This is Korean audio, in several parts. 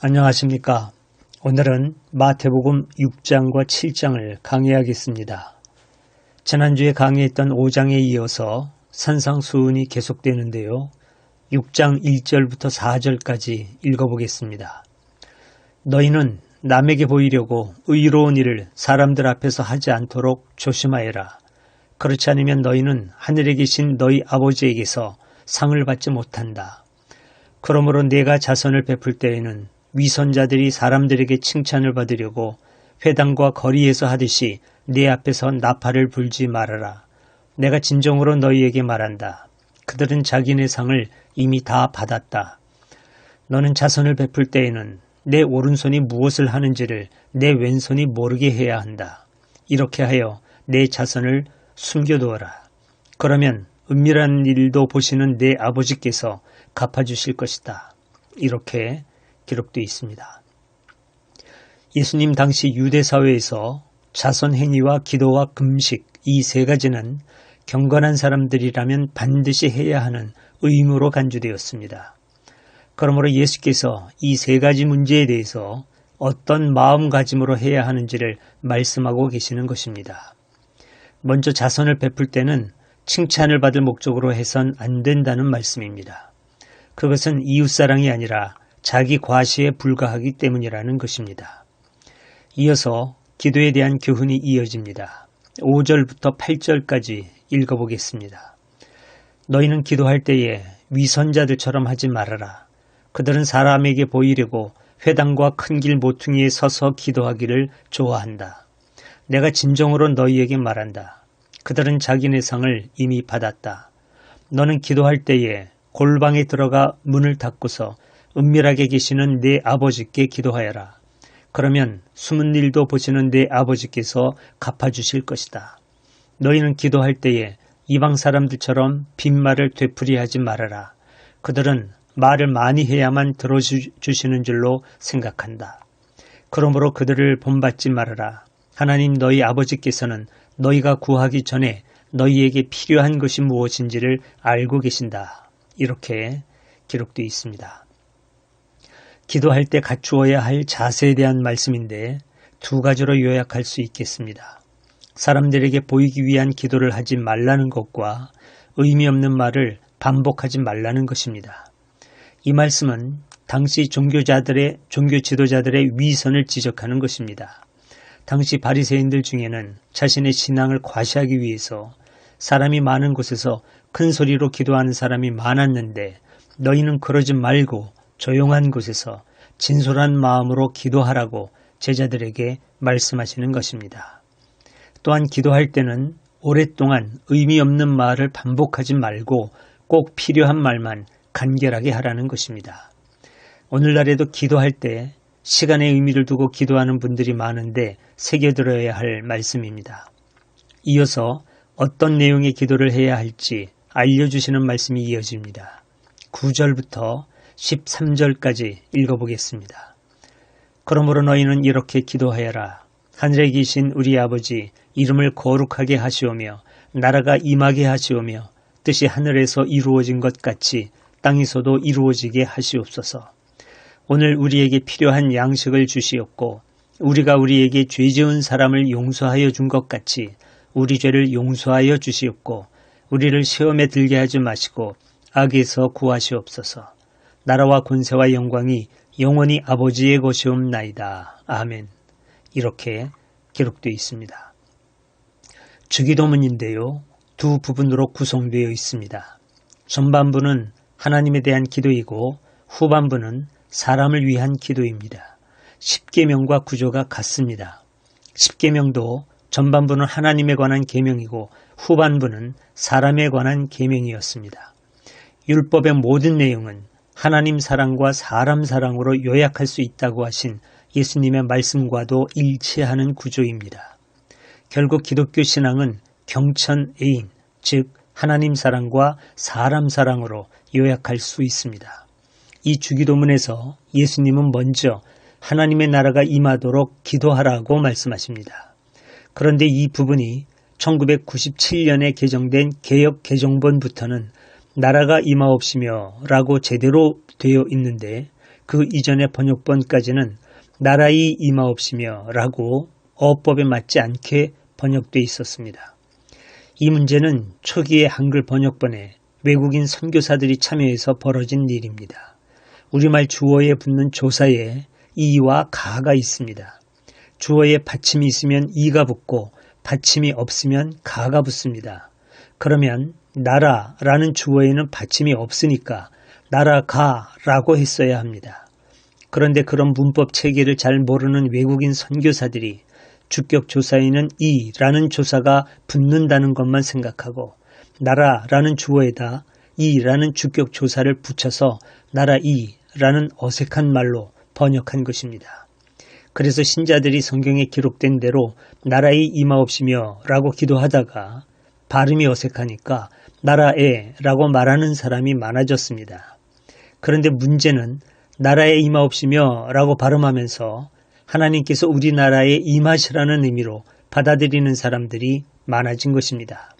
안녕하십니까. 오늘은 마태복음 6장과 7장을 강의하겠습니다. 지난주에 강의했던 5장에 이어서 산상수훈이 계속되는데요. 6장 1절부터 4절까지 읽어보겠습니다. 너희는 남에게 보이려고 의로운 일을 사람들 앞에서 하지 않도록 조심하여라. 그렇지 않으면 너희는 하늘에 계신 너희 아버지에게서 상을 받지 못한다. 그러므로 내가 자선을 베풀 때에는 위선자들이 사람들에게 칭찬을 받으려고 회당과 거리에서 하듯이 내 앞에서 나팔을 불지 말아라. 내가 진정으로 너희에게 말한다. 그들은 자기네 상을 이미 다 받았다. 너는 자선을 베풀 때에는 내 오른손이 무엇을 하는지를 내 왼손이 모르게 해야 한다. 이렇게 하여 내 자선을 숨겨두어라. 그러면 은밀한 일도 보시는 내 아버지께서 갚아주실 것이다. 이렇게 기록되어 있습니다. 예수님 당시 유대 사회에서 자선 행위와 기도와 금식 이 세 가지는 경건한 사람들이라면 반드시 해야 하는 의무로 간주되었습니다. 그러므로 예수께서 이 세 가지 문제에 대해서 어떤 마음가짐으로 해야 하는지를 말씀하고 계시는 것입니다. 먼저 자선을 베풀 때는 칭찬을 받을 목적으로 해선 안 된다는 말씀입니다. 그것은 이웃사랑이 아니라 자기 과시에 불과하기 때문이라는 것입니다. 이어서 기도에 대한 교훈이 이어집니다. 5절부터 8절까지 읽어보겠습니다. 너희는 기도할 때에 위선자들처럼 하지 말아라. 그들은 사람에게 보이려고 회당과 큰 길 모퉁이에 서서 기도하기를 좋아한다. 내가 진정으로 너희에게 말한다. 그들은 자기네 상을 이미 받았다. 너는 기도할 때에 골방에 들어가 문을 닫고서 은밀하게 계시는 네 아버지께 기도하여라. 그러면 숨은 일도 보시는 네 아버지께서 갚아주실 것이다. 너희는 기도할 때에 이방 사람들처럼 빈말을 되풀이하지 말아라. 그들은 말을 많이 해야만 들어주시는 줄로 생각한다. 그러므로 그들을 본받지 말아라. 하나님 너희 아버지께서는 너희가 구하기 전에 너희에게 필요한 것이 무엇인지를 알고 계신다. 이렇게 기록되어 있습니다. 기도할 때 갖추어야 할 자세에 대한 말씀인데 두 가지로 요약할 수 있겠습니다. 사람들에게 보이기 위한 기도를 하지 말라는 것과 의미 없는 말을 반복하지 말라는 것입니다. 이 말씀은 당시 종교자들의 종교 지도자들의 위선을 지적하는 것입니다. 당시 바리새인들 중에는 자신의 신앙을 과시하기 위해서 사람이 많은 곳에서 큰 소리로 기도하는 사람이 많았는데 너희는 그러지 말고 조용한 곳에서 진솔한 마음으로 기도하라고 제자들에게 말씀하시는 것입니다. 또한 기도할 때는 오랫동안 의미 없는 말을 반복하지 말고 꼭 필요한 말만 간결하게 하라는 것입니다. 오늘날에도 기도할 때 시간의 의미를 두고 기도하는 분들이 많은데 새겨들어야 할 말씀입니다. 이어서 어떤 내용의 기도를 해야 할지 알려주시는 말씀이 이어집니다. 9절부터 13절까지 읽어보겠습니다. 그러므로 너희는 이렇게 기도하여라. 하늘에 계신 우리 아버지 이름을 거룩하게 하시오며 나라가 임하게 하시오며 뜻이 하늘에서 이루어진 것 같이 땅에서도 이루어지게 하시옵소서. 오늘 우리에게 필요한 양식을 주시옵고 우리가 우리에게 죄 지은 사람을 용서하여 준 것 같이 우리 죄를 용서하여 주시옵고 우리를 시험에 들게 하지 마시고 악에서 구하시옵소서. 나라와 권세와 영광이 영원히 아버지의 것이옵나이다. 아멘. 이렇게 기록되어 있습니다. 주기도문인데요. 두 부분으로 구성되어 있습니다. 전반부는 하나님에 대한 기도이고 후반부는 사람을 위한 기도입니다. 십계명과 구조가 같습니다. 십계명도 전반부는 하나님에 관한 계명이고 후반부는 사람에 관한 계명이었습니다. 율법의 모든 내용은 하나님 사랑과 사람 사랑으로 요약할 수 있다고 하신 예수님의 말씀과도 일치하는 구조입니다. 결국 기독교 신앙은 경천 애인, 즉 하나님 사랑과 사람 사랑으로 요약할 수 있습니다. 이 주기도문에서 예수님은 먼저 하나님의 나라가 임하도록 기도하라고 말씀하십니다. 그런데 이 부분이 1997년에 개정된 개혁 개정본부터는 나라가 임하옵시며 라고 제대로 되어 있는데 그 이전의 번역본까지는 나라의 임하옵시며 라고 어법에 맞지 않게 번역돼 있었습니다. 이 문제는 초기의 한글 번역본에 외국인 선교사들이 참여해서 벌어진 일입니다. 우리말 주어에 붙는 조사에 이와 가가 있습니다. 주어에 받침이 있으면 이가 붙고 받침이 없으면 가가 붙습니다. 그러면 나라라는 주어에는 받침이 없으니까 나라가라고 했어야 합니다. 그런데 그런 문법 체계를 잘 모르는 외국인 선교사들이 주격 조사에는 이라는 조사가 붙는다는 것만 생각하고 나라라는 주어에다 이라는 주격 조사를 붙여서 나라 이라는 어색한 말로 번역한 것입니다. 그래서 신자들이 성경에 기록된 대로 나라의 임하옵시며 라고 기도하다가 발음이 어색하니까 나라에 라고 말하는 사람이 많아졌습니다. 그런데 문제는 나라에 임하옵시며 라고 발음하면서 하나님께서 우리나라에 임하시라는 의미로 받아들이는 사람들이 많아진 것입니다.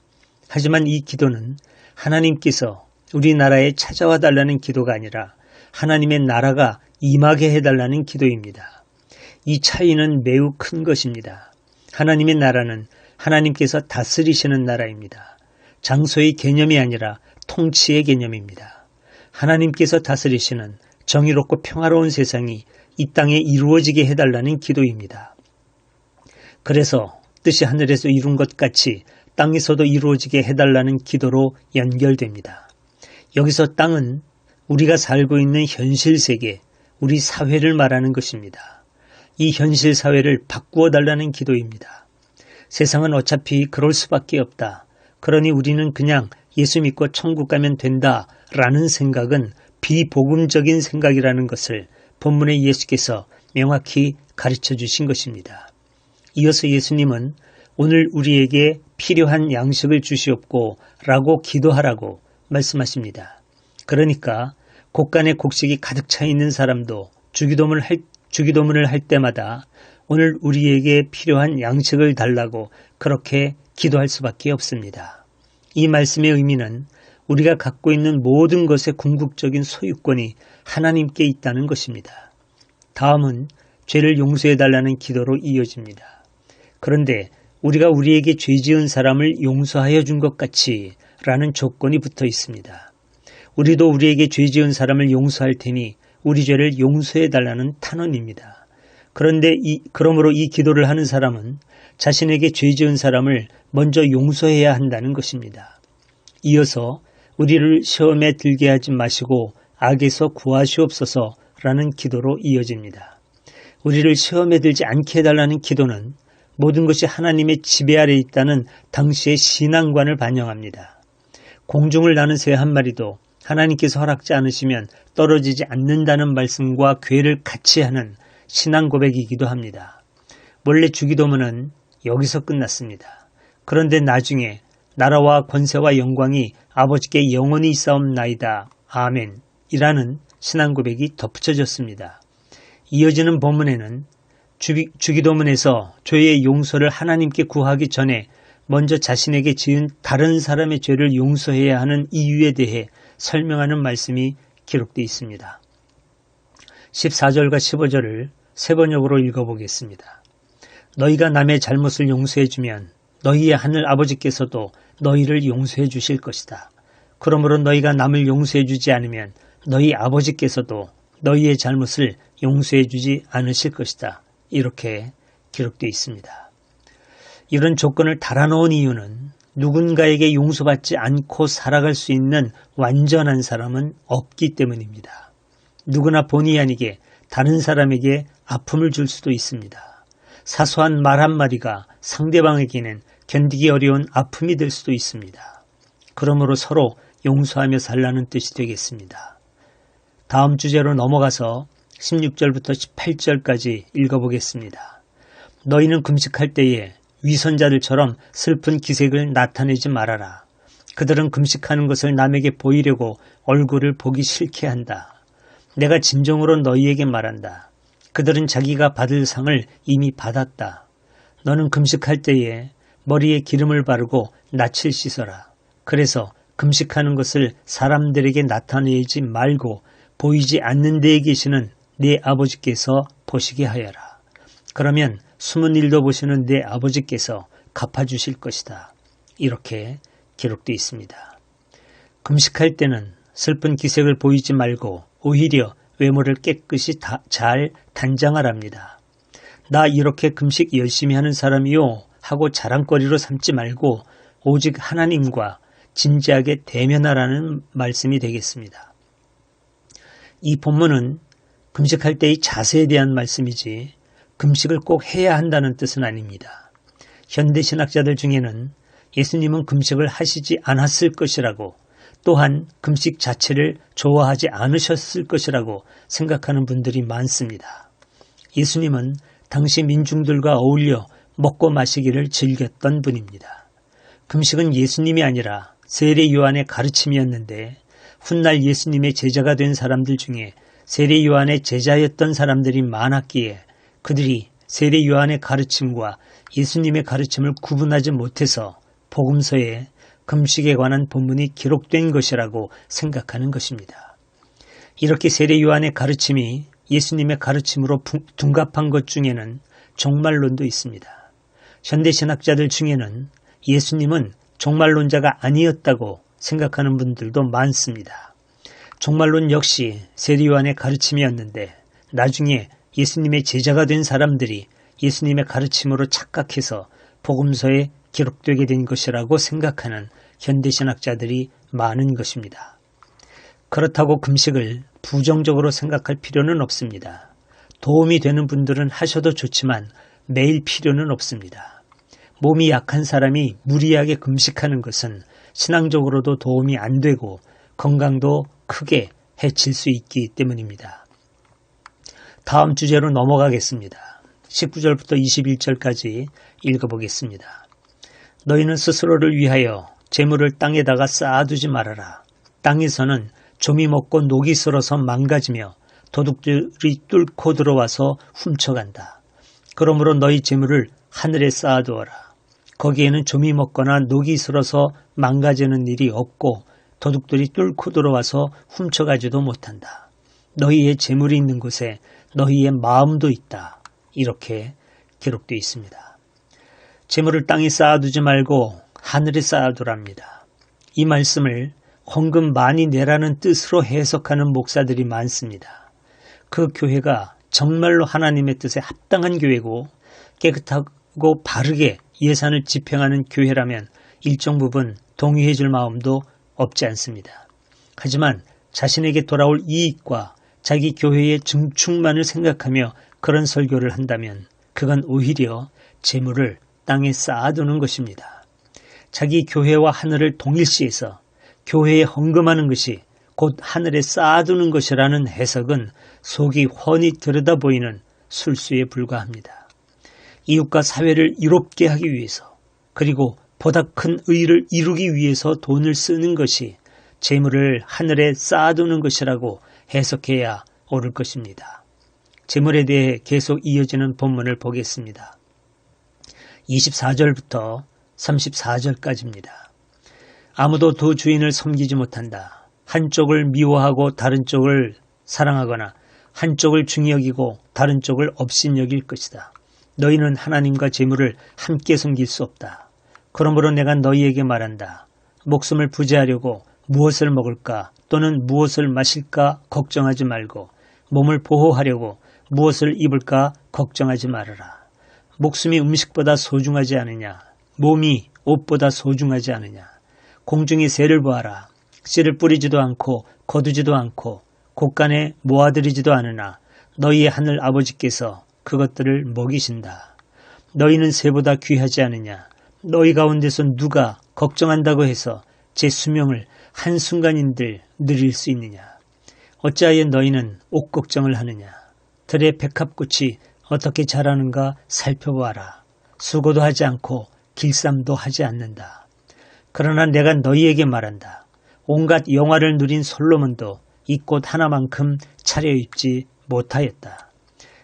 하지만 이 기도는 하나님께서 우리나라에 찾아와 달라는 기도가 아니라 하나님의 나라가 임하게 해달라는 기도입니다. 이 차이는 매우 큰 것입니다. 하나님의 나라는 하나님께서 다스리시는 나라입니다. 장소의 개념이 아니라 통치의 개념입니다. 하나님께서 다스리시는 정의롭고 평화로운 세상이 이 땅에 이루어지게 해달라는 기도입니다. 그래서 뜻이 하늘에서 이룬 것 같이 땅에서도 이루어지게 해달라는 기도로 연결됩니다. 여기서 땅은 우리가 살고 있는 현실 세계, 우리 사회를 말하는 것입니다. 이 현실 사회를 바꾸어 달라는 기도입니다. 세상은 어차피 그럴 수밖에 없다. 그러니 우리는 그냥 예수 믿고 천국 가면 된다. 라는 생각은 비복음적인 생각이라는 것을 본문의 예수께서 명확히 가르쳐 주신 것입니다. 이어서 예수님은 오늘 우리에게 필요한 양식을 주시옵고 라고 기도하라고 말씀하십니다. 그러니까 곡간에 곡식이 가득 차 있는 사람도 주기도문을 할, 주기도문을 할 때마다 오늘 우리에게 필요한 양식을 달라고 그렇게 기도할 수밖에 없습니다. 이 말씀의 의미는 우리가 갖고 있는 모든 것의 궁극적인 소유권이 하나님께 있다는 것입니다. 다음은 죄를 용서해 달라는 기도로 이어집니다. 그런데 우리가 우리에게 죄 지은 사람을 용서하여 준 것 같이 라는 조건이 붙어 있습니다. 우리도 우리에게 죄 지은 사람을 용서할 테니 우리 죄를 용서해 달라는 탄원입니다. 그런데 이, 그러므로 이 기도를 하는 사람은 자신에게 죄 지은 사람을 먼저 용서해야 한다는 것입니다. 이어서 우리를 시험에 들게 하지 마시고 악에서 구하시옵소서 라는 기도로 이어집니다. 우리를 시험에 들지 않게 해달라는 기도는 모든 것이 하나님의 지배 아래 있다는 당시의 신앙관을 반영합니다. 공중을 나는 새 한 마리도 하나님께서 허락지 않으시면 떨어지지 않는다는 말씀과 괴를 같이 하는 신앙 고백이기도 합니다. 원래 주기도문은 여기서 끝났습니다. 그런데 나중에 나라와 권세와 영광이 아버지께 영원히 있사옵나이다. 아멘. 이라는 신앙 고백이 덧붙여졌습니다. 이어지는 본문에는 주기도문에서 죄의 용서를 하나님께 구하기 전에 먼저 자신에게 지은 다른 사람의 죄를 용서해야 하는 이유에 대해 설명하는 말씀이 기록되어 있습니다. 14절과 15절을 세 번역으로 읽어보겠습니다. 너희가 남의 잘못을 용서해주면 너희의 하늘 아버지께서도 너희를 용서해 주실 것이다. 그러므로 너희가 남을 용서해 주지 않으면 너희 아버지께서도 너희의 잘못을 용서해 주지 않으실 것이다. 이렇게 기록되어 있습니다. 이런 조건을 달아놓은 이유는 누군가에게 용서받지 않고 살아갈 수 있는 완전한 사람은 없기 때문입니다. 누구나 본의 아니게 다른 사람에게 아픔을 줄 수도 있습니다. 사소한 말 한마디가 상대방에게는 견디기 어려운 아픔이 될 수도 있습니다. 그러므로 서로 용서하며 살라는 뜻이 되겠습니다. 다음 주제로 넘어가서 16절부터 18절까지 읽어보겠습니다. 너희는 금식할 때에 위선자들처럼 슬픈 기색을 나타내지 말아라. 그들은 금식하는 것을 남에게 보이려고 얼굴을 보기 싫게 한다. 내가 진정으로 너희에게 말한다. 그들은 자기가 받을 상을 이미 받았다. 너는 금식할 때에 머리에 기름을 바르고 낯을 씻어라. 그래서 금식하는 것을 사람들에게 나타내지 말고 보이지 않는 데에 계시는 내 아버지께서 보시게 하여라. 그러면 숨은 일도 보시는 내 아버지께서 갚아주실 것이다. 이렇게 기록되어 있습니다. 금식할 때는 슬픈 기색을 보이지 말고 오히려 외모를 깨끗이 다, 잘 단장하랍니다. 나 이렇게 금식 열심히 하는 사람이요 하고 자랑거리로 삼지 말고 오직 하나님과 진지하게 대면하라는 말씀이 되겠습니다. 이 본문은 금식할 때의 자세에 대한 말씀이지 금식을 꼭 해야 한다는 뜻은 아닙니다. 현대 신학자들 중에는 예수님은 금식을 하시지 않았을 것이라고 또한 금식 자체를 좋아하지 않으셨을 것이라고 생각하는 분들이 많습니다. 예수님은 당시 민중들과 어울려 먹고 마시기를 즐겼던 분입니다. 금식은 예수님이 아니라 세례 요한의 가르침이었는데 훗날 예수님의 제자가 된 사람들 중에 세례 요한의 제자였던 사람들이 많았기에 그들이 세례 요한의 가르침과 예수님의 가르침을 구분하지 못해서 복음서에 금식에 관한 본문이 기록된 것이라고 생각하는 것입니다. 이렇게 세례 요한의 가르침이 예수님의 가르침으로 둔갑한 것 중에는 종말론도 있습니다. 현대 신학자들 중에는 예수님은 종말론자가 아니었다고 생각하는 분들도 많습니다. 종말론 역시 세례 요한의 가르침이었는데 나중에 예수님의 제자가 된 사람들이 예수님의 가르침으로 착각해서 복음서에 기록되게 된 것이라고 생각하는 현대 신학자들이 많은 것입니다. 그렇다고 금식을 부정적으로 생각할 필요는 없습니다. 도움이 되는 분들은 하셔도 좋지만 매일 필요는 없습니다. 몸이 약한 사람이 무리하게 금식하는 것은 신앙적으로도 도움이 안 되고 건강도 크게 해칠 수 있기 때문입니다. 다음 주제로 넘어가겠습니다. 19절부터 21절까지 읽어보겠습니다. 너희는 스스로를 위하여 재물을 땅에다가 쌓아두지 말아라. 땅에서는 좀이 먹고 녹이 슬어서 망가지며 도둑들이 뚫고 들어와서 훔쳐간다. 그러므로 너희 재물을 하늘에 쌓아두어라. 거기에는 좀이 먹거나 녹이 슬어서 망가지는 일이 없고 도둑들이 뚫고 들어와서 훔쳐가지도 못한다. 너희의 재물이 있는 곳에 너희의 마음도 있다. 이렇게 기록되어 있습니다. 재물을 땅에 쌓아두지 말고 하늘에 쌓아두랍니다. 이 말씀을 헌금 많이 내라는 뜻으로 해석하는 목사들이 많습니다. 그 교회가 정말로 하나님의 뜻에 합당한 교회고 깨끗하고 바르게 예산을 집행하는 교회라면 일정 부분 동의해 줄 마음도 없지 않습니다. 하지만 자신에게 돌아올 이익과 자기 교회의 증축만을 생각하며 그런 설교를 한다면 그건 오히려 재물을 땅에 쌓아두는 것입니다. 자기 교회와 하늘을 동일시해서 교회에 헌금하는 것이 곧 하늘에 쌓아두는 것이라는 해석은 속이 훤히 들여다 보이는 술수에 불과합니다. 이웃과 사회를 이롭게 하기 위해서 그리고 보다 큰 의를 이루기 위해서 돈을 쓰는 것이 재물을 하늘에 쌓아두는 것이라고 해석해야 옳을 것입니다. 재물에 대해 계속 이어지는 본문을 보겠습니다. 24절부터 34절까지입니다. 아무도 두 주인을 섬기지 못한다. 한쪽을 미워하고 다른 쪽을 사랑하거나 한쪽을 중히 여기고 다른 쪽을 업신여길 것이다. 너희는 하나님과 재물을 함께 섬길 수 없다. 그러므로 내가 너희에게 말한다. 목숨을 부지하려고 무엇을 먹을까 또는 무엇을 마실까 걱정하지 말고 몸을 보호하려고 무엇을 입을까 걱정하지 말아라. 목숨이 음식보다 소중하지 않으냐? 몸이 옷보다 소중하지 않으냐? 공중의 새를 보아라. 씨를 뿌리지도 않고 거두지도 않고 곳간에 모아들이지도 않으나 너희의 하늘 아버지께서 그것들을 먹이신다. 너희는 새보다 귀하지 않으냐? 너희 가운데서 누가 걱정한다고 해서 제 수명을 한순간인들 누릴 수 있느냐? 어찌하여 너희는 옷 걱정을 하느냐? 들의 백합꽃이 어떻게 자라는가 살펴보아라. 수고도 하지 않고 길쌈도 하지 않는다. 그러나 내가 너희에게 말한다. 온갖 영화를 누린 솔로몬도 이 꽃 하나만큼 차려입지 못하였다.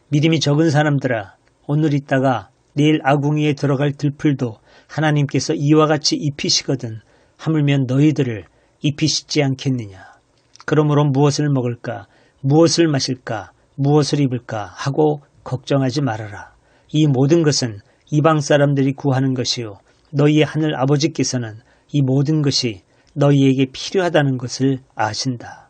믿음이 적은 사람들아 오늘 있다가 내일 아궁이에 들어갈 들풀도 하나님께서 이와 같이 입히시거든 하물며 너희들을 입히시지 않겠느냐. 그러므로 무엇을 먹을까 무엇을 마실까 무엇을 입을까 하고 걱정하지 말아라. 이 모든 것은 이방 사람들이 구하는 것이요. 너희의 하늘 아버지께서는 이 모든 것이 너희에게 필요하다는 것을 아신다.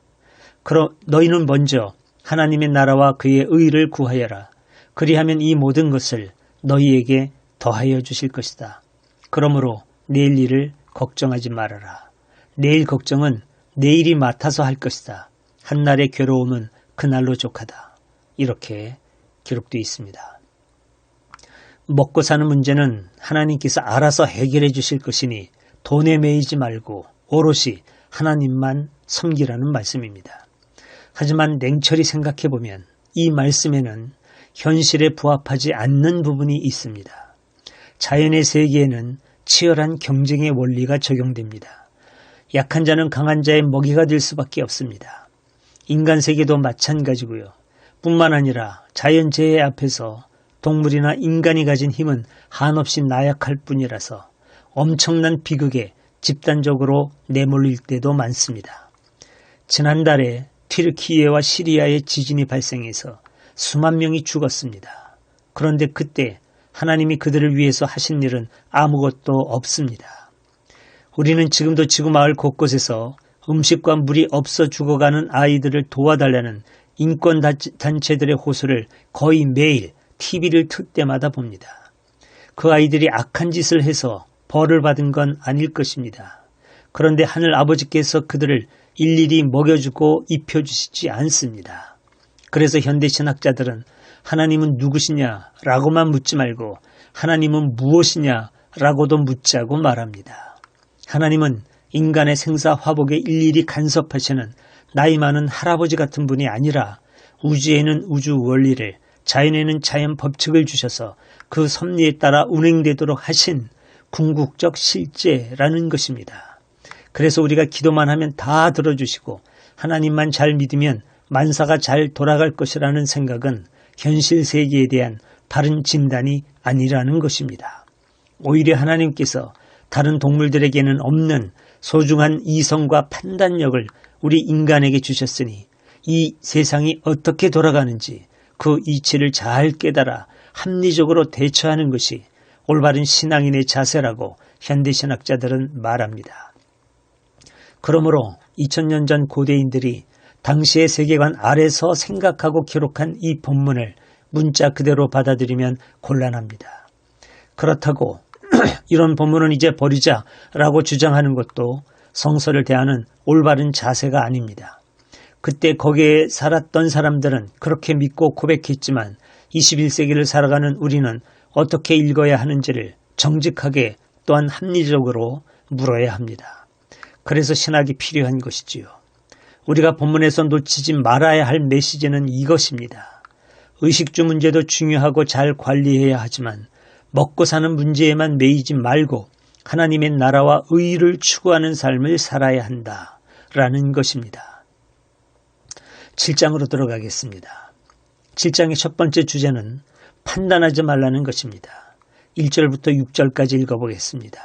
그럼 너희는 먼저 하나님의 나라와 그의 의를 구하여라. 그리하면 이 모든 것을 너희에게 더하여 주실 것이다. 그러므로 내일 일을 걱정하지 말아라. 내일 걱정은 내일이 맡아서 할 것이다. 한날의 괴로움은 그날로 족하다. 이렇게 기록되어 있습니다. 먹고 사는 문제는 하나님께서 알아서 해결해 주실 것이니 돈에 매이지 말고 오롯이 하나님만 섬기라는 말씀입니다. 하지만 냉철히 생각해 보면 이 말씀에는 현실에 부합하지 않는 부분이 있습니다. 자연의 세계에는 치열한 경쟁의 원리가 적용됩니다. 약한 자는 강한 자의 먹이가 될 수밖에 없습니다. 인간 세계도 마찬가지고요. 뿐만 아니라 자연재해 앞에서 동물이나 인간이 가진 힘은 한없이 나약할 뿐이라서 엄청난 비극에 집단적으로 내몰릴 때도 많습니다. 지난달에 튀르키예와 시리아의 지진이 발생해서 수만 명이 죽었습니다. 그런데 그때 하나님이 그들을 위해서 하신 일은 아무것도 없습니다. 우리는 지금도 지구 마을 곳곳에서 음식과 물이 없어 죽어가는 아이들을 도와달라는 인권 단체들의 호소를 거의 매일 TV를 틀 때마다 봅니다. 그 아이들이 악한 짓을 해서 벌을 받은 건 아닐 것입니다. 그런데 하늘 아버지께서 그들을 일일이 먹여주고 입혀주시지 않습니다. 그래서 현대 신학자들은 하나님은 누구시냐라고만 묻지 말고 하나님은 무엇이냐라고도 묻자고 말합니다. 하나님은 인간의 생사 화복에 일일이 간섭하시는 나이 많은 할아버지 같은 분이 아니라 우주에는 우주 원리를 자연에는 자연 법칙을 주셔서 그 섭리에 따라 운행되도록 하신 궁극적 실제라는 것입니다. 그래서 우리가 기도만 하면 다 들어주시고 하나님만 잘 믿으면 만사가 잘 돌아갈 것이라는 생각은 현실 세계에 대한 바른 진단이 아니라는 것입니다. 오히려 하나님께서 다른 동물들에게는 없는 소중한 이성과 판단력을 우리 인간에게 주셨으니 이 세상이 어떻게 돌아가는지 그 이치를 잘 깨달아 합리적으로 대처하는 것이 올바른 신앙인의 자세라고 현대 신학자들은 말합니다. 그러므로 2000년 전 고대인들이 당시의 세계관 아래서 생각하고 기록한 이 본문을 문자 그대로 받아들이면 곤란합니다. 그렇다고 이런 본문은 이제 버리자라고 주장하는 것도 성서를 대하는 올바른 자세가 아닙니다. 그때 거기에 살았던 사람들은 그렇게 믿고 고백했지만 21세기를 살아가는 우리는 어떻게 읽어야 하는지를 정직하게 또한 합리적으로 물어야 합니다. 그래서 신학이 필요한 것이지요. 우리가 본문에서 놓치지 말아야 할 메시지는 이것입니다. 의식주 문제도 중요하고 잘 관리해야 하지만 먹고 사는 문제에만 매이지 말고 하나님의 나라와 의를 추구하는 삶을 살아야 한다. 라는 것입니다. 7장으로 들어가겠습니다. 7장의 첫 번째 주제는 판단하지 말라는 것입니다. 1절부터 6절까지 읽어보겠습니다.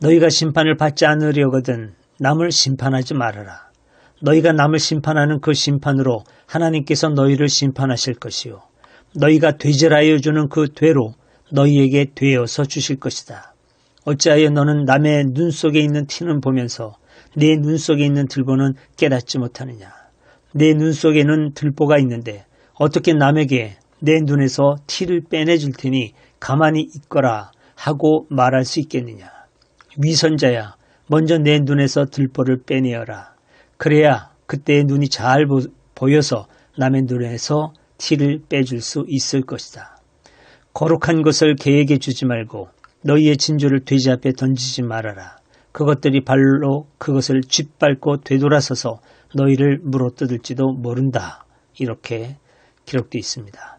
너희가 심판을 받지 않으려거든 남을 심판하지 말아라. 너희가 남을 심판하는 그 심판으로 하나님께서 너희를 심판하실 것이요. 너희가 되질하여 주는 그 되로 너희에게 되어서 주실 것이다. 어찌하여 너는 남의 눈 속에 있는 티는 보면서 내 눈 속에 있는 들보는 깨닫지 못하느냐. 내 눈 속에는 들보가 있는데 어떻게 남에게 내 눈에서 티를 빼내줄 테니 가만히 있거라 하고 말할 수 있겠느냐. 위선자야, 먼저 내 눈에서 들보를 빼내어라. 그래야 그때의 눈이 잘 보여서 남의 눈에서 티를 빼줄 수 있을 것이다. 거룩한 것을 개에게 주지 말고 너희의 진주를 돼지 앞에 던지지 말아라. 그것들이 발로 그것을 짓밟고 되돌아서서 너희를 물어뜯을지도 모른다. 이렇게 기록되어 있습니다.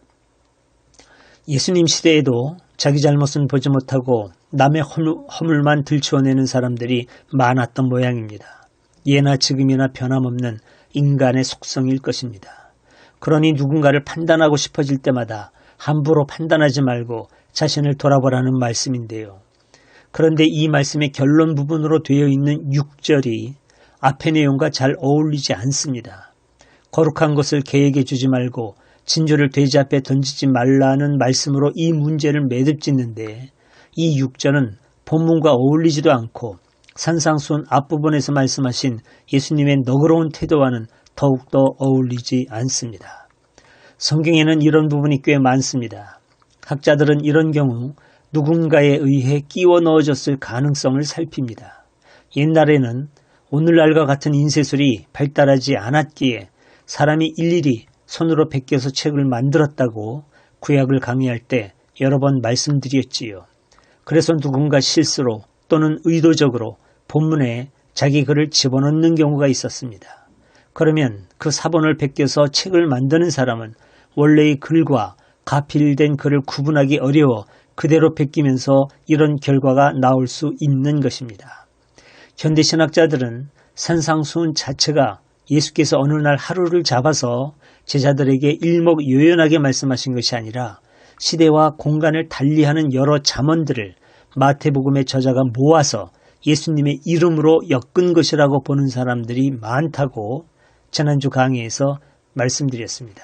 예수님 시대에도 자기 잘못은 보지 못하고 남의 허물만 들추어내는 사람들이 많았던 모양입니다. 예나 지금이나 변함없는 인간의 속성일 것입니다. 그러니 누군가를 판단하고 싶어질 때마다 함부로 판단하지 말고 자신을 돌아보라는 말씀인데요. 그런데 이 말씀의 결론 부분으로 되어 있는 6절이 앞의 내용과 잘 어울리지 않습니다. 거룩한 것을 개에게 주지 말고 진주를 돼지 앞에 던지지 말라는 말씀으로 이 문제를 매듭 짓는데 이 6절은 본문과 어울리지도 않고 산상순 앞부분에서 말씀하신 예수님의 너그러운 태도와는 더욱더 어울리지 않습니다. 성경에는 이런 부분이 꽤 많습니다. 학자들은 이런 경우 누군가에 의해 끼워 넣어졌을 가능성을 살핍니다. 옛날에는 오늘날과 같은 인쇄술이 발달하지 않았기에 사람이 일일이 손으로 베껴서 책을 만들었다고 구약을 강의할 때 여러 번 말씀드렸지요. 그래서 누군가 실수로 또는 의도적으로 본문에 자기 글을 집어넣는 경우가 있었습니다. 그러면 그 사본을 베껴서 책을 만드는 사람은 원래의 글과 가필된 글을 구분하기 어려워 그대로 베끼면서 이런 결과가 나올 수 있는 것입니다. 현대 신학자들은 산상수훈 자체가 예수께서 어느 날 하루를 잡아서 제자들에게 일목요연하게 말씀하신 것이 아니라 시대와 공간을 달리하는 여러 잠언들을 마태복음의 저자가 모아서 예수님의 이름으로 엮은 것이라고 보는 사람들이 많다고 지난주 강의에서 말씀드렸습니다.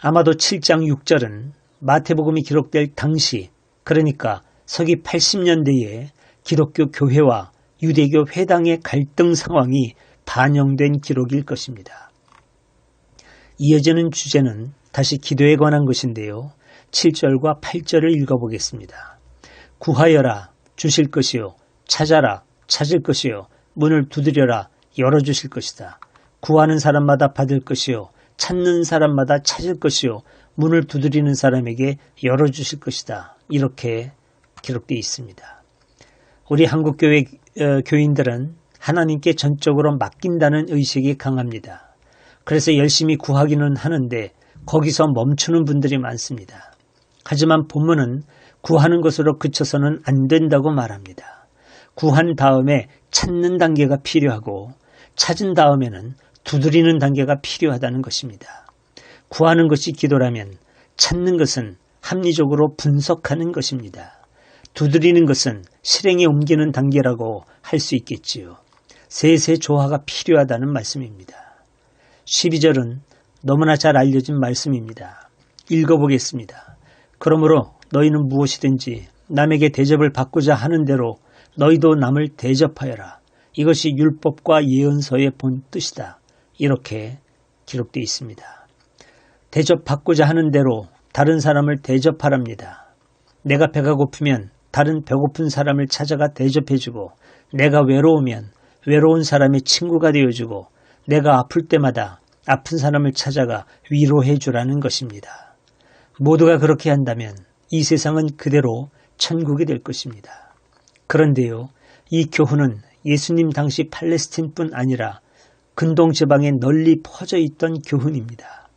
아마도 7장 6절은 마태복음이 기록될 당시 그러니까 서기 80년대에 기독교 교회와 유대교 회당의 갈등 상황이 반영된 기록일 것입니다. 이어지는 주제는 다시 기도에 관한 것인데요. 7절과 8절을 읽어보겠습니다. 구하여라 주실 것이요 찾아라 찾을 것이요 문을 두드려라 열어주실 것이다. 구하는 사람마다 받을 것이요 찾는 사람마다 찾을 것이요 문을 두드리는 사람에게 열어주실 것이다. 이렇게 기록되어 있습니다. 우리 한국교회 어, 교인들은 하나님께 전적으로 맡긴다는 의식이 강합니다. 그래서 열심히 구하기는 하는데 거기서 멈추는 분들이 많습니다. 하지만 본문은 구하는 것으로 그쳐서는 안 된다고 말합니다. 구한 다음에 찾는 단계가 필요하고 찾은 다음에는 두드리는 단계가 필요하다는 것입니다. 구하는 것이 기도라면 찾는 것은 합리적으로 분석하는 것입니다. 두드리는 것은 실행에 옮기는 단계라고 할 수 있겠지요. 세세 조화가 필요하다는 말씀입니다. 12절은 너무나 잘 알려진 말씀입니다. 읽어보겠습니다. 그러므로 너희는 무엇이든지 남에게 대접을 받고자 하는 대로 너희도 남을 대접하여라. 이것이 율법과 예언서의 본 뜻이다. 이렇게 기록되어 있습니다. 대접받고자 하는 대로 다른 사람을 대접하랍니다. 내가 배가 고프면 다른 배고픈 사람을 찾아가 대접해주고 내가 외로우면 외로운 사람의 친구가 되어주고 내가 아플 때마다 아픈 사람을 찾아가 위로해주라는 것입니다. 모두가 그렇게 한다면 이 세상은 그대로 천국이 될 것입니다. 그런데요, 이 교훈은 예수님 당시 팔레스틴뿐 아니라 근동 지방에 널리 퍼져 있던 교훈입니다.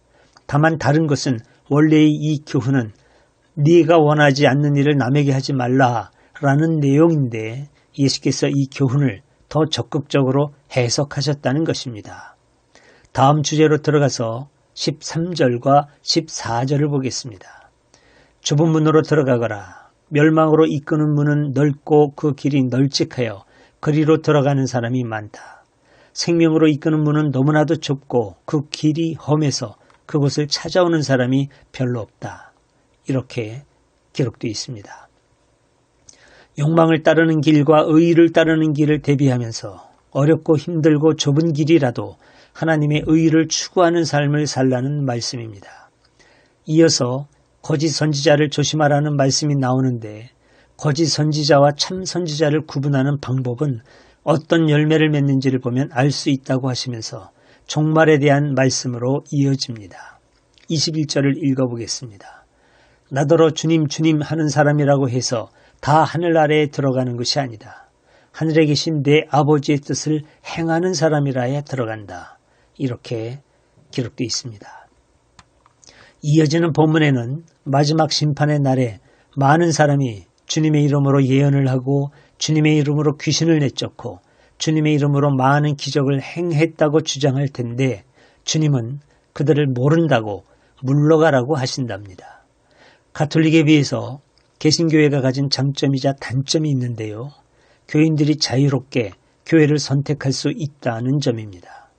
다만 다른 것은 원래의 이 교훈은 네가 원하지 않는 일을 남에게 하지 말라라는 내용인데 예수께서 이 교훈을 더 적극적으로 해석하셨다는 것입니다. 다음 주제로 들어가서 13절과 14절을 보겠습니다. 좁은 문으로 들어가거라. 멸망으로 이끄는 문은 넓고 그 길이 널찍하여 그리로 들어가는 사람이 많다. 생명으로 이끄는 문은 너무나도 좁고 그 길이 험해서 그곳을 찾아오는 사람이 별로 없다. 이렇게 기록되어 있습니다. 욕망을 따르는 길과 의의를 따르는 길을 대비하면서 어렵고 힘들고 좁은 길이라도 하나님의 의의를 추구하는 삶을 살라는 말씀입니다. 이어서 거짓 선지자를 조심하라는 말씀이 나오는데 거짓 선지자와 참 선지자를 구분하는 방법은 어떤 열매를 맺는지를 보면 알 수 있다고 하시면서 종말에 대한 말씀으로 이어집니다. 21절을 읽어보겠습니다. 나더러 주님 주님 하는 사람이라고 해서 다 하늘 아래에 들어가는 것이 아니다. 하늘에 계신 내 아버지의 뜻을 행하는 사람이라야 들어간다. 이렇게 기록되어 있습니다. 이어지는 본문에는 마지막 심판의 날에 많은 사람이 주님의 이름으로 예언을 하고 주님의 이름으로 귀신을 내쫓고 주님의 이름으로 많은 기적을 행했다고 주장할 텐데 주님은 그들을 모른다고 물러가라고 하신답니다. 가톨릭에 비해서 개신교회가 가진 장점이자 단점이 있는데요. 교인들이 자유롭게 교회를 선택할 수 있다는 점입니다.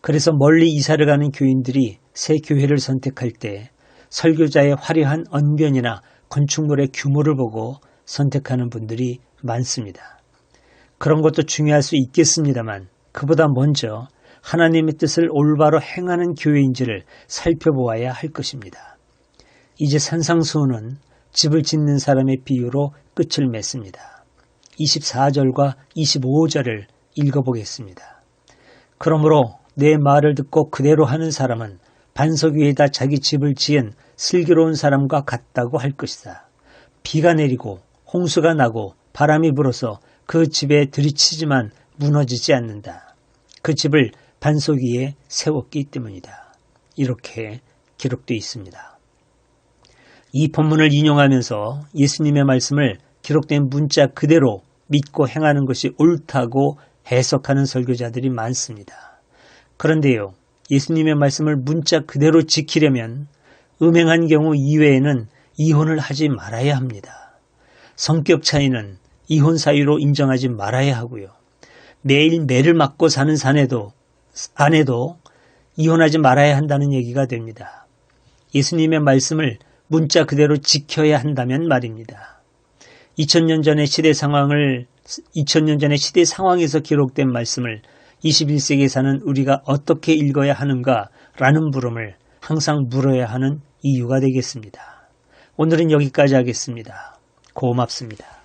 그래서 멀리 이사를 가는 교인들이 새 교회를 선택할 때 설교자의 화려한 언변이나 건축물의 규모를 보고 선택하는 분들이 많습니다. 그런 것도 중요할 수 있겠습니다만 그보다 먼저 하나님의 뜻을 올바로 행하는 교회인지를 살펴보아야 할 것입니다. 이제 산상수훈은 집을 짓는 사람의 비유로 끝을 맺습니다. 24절과 25절을 읽어보겠습니다. 그러므로 내 말을 듣고 그대로 하는 사람은 반석 위에다 자기 집을 지은 슬기로운 사람과 같다고 할 것이다. 비가 내리고 홍수가 나고 바람이 불어서 그 집에 들이치지만 무너지지 않는다. 그 집을 반석 위에 세웠기 때문이다. 이렇게 기록되어 있습니다. 이 본문을 인용하면서 예수님의 말씀을 기록된 문자 그대로 믿고 행하는 것이 옳다고 해석하는 설교자들이 많습니다. 그런데요, 예수님의 말씀을 문자 그대로 지키려면 음행한 경우 이외에는 이혼을 하지 말아야 합니다. 성격 차이는 이혼 사유로 인정하지 말아야 하고요. 매일 매를 맞고 사는 사내도 아내도 이혼하지 말아야 한다는 얘기가 됩니다. 예수님의 말씀을 문자 그대로 지켜야 한다면 말입니다. 2000년 전의 시대 상황을 2000년 전의 시대 상황에서 기록된 말씀을 21세기에 사는 우리가 어떻게 읽어야 하는가 라는 물음을 항상 물어야 하는 이유가 되겠습니다. 오늘은 여기까지 하겠습니다. 고맙습니다.